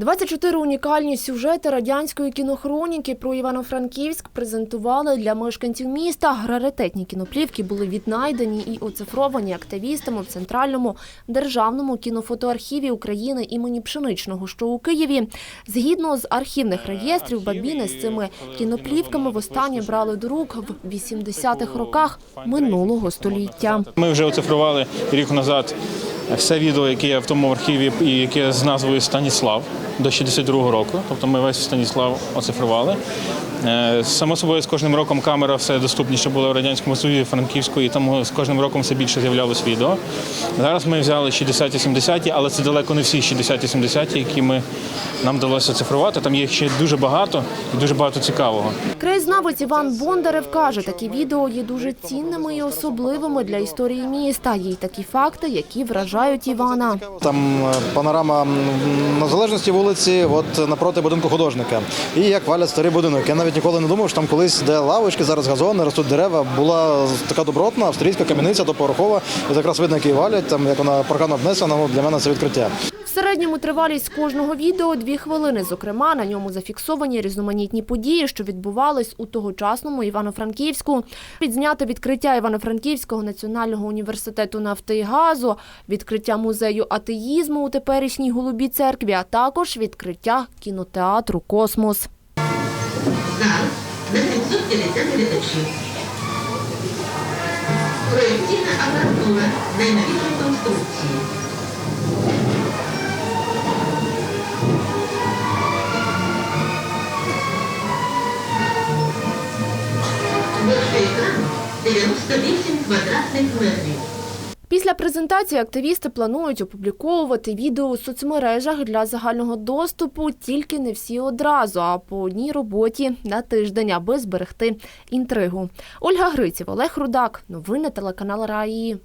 24 унікальні сюжети радянської кінохроніки про Івано-Франківськ презентували для мешканців міста. Раритетні кіноплівки були віднайдені і оцифровані активістами в Центральному державному кінофотоархіві України імені Пшеничного, що у Києві. Згідно з архівних реєстрів, бабіни з цими кіноплівками востаннє брали до рук в 80-х роках минулого століття. Ми вже оцифрували рік назад все відео, яке в тому архіві, і яке з назвою Станіслав до 62-го року. Тобто ми весь Станіслав оцифрували. Е, Само собою, з кожним роком камера все доступніше була в радянському Союзі, Франківську, і тому з кожним роком все більше з'являлось відео. Зараз ми взяли 60-ті, 70-ті, але це далеко не всі 60-ті, 70-ті, які ми нам вдалося цифрувати. Там їх ще дуже багато і дуже багато цікавого. Краєзнавець Іван Бондарев каже, такі відео є дуже цінними і особливими для історії міста. Є й такі факти, які вражають Івана. Там е, панорама незалежності вулиці, от напроти будинку художника. І як валять старий будинок. Я навіть ніколи не думав, що там колись де лавочки, зараз газони, ростуть дерева. Була така добротна австрійська кам'яниця доповерхова. І якраз видно, який валять, там як вона паркан обнесена. ну, Для мене це відкриття. В середньому тривалість кожного відео дві хвилини. Зокрема, на ньому зафіксовані різноманітні події, що відбувались у тогочасному Івано-Франківську. Відзнято відкриття Івано-Франківського національного університету нафти і газу, відкриття музею атеїзму у теперішній голубій церкві, а також відкриття кінотеатру Космос. На 750 глядачів. Проєкційна апаратура найновішої конструкції. 98 квадратних метрів. Після презентації активісти планують опубліковувати відео у соцмережах для загального доступу, тільки не всі одразу, а по одній роботі на тиждень, аби зберегти інтригу. Ольга Гриців, Олег Рудак. Новини телеканал Раї.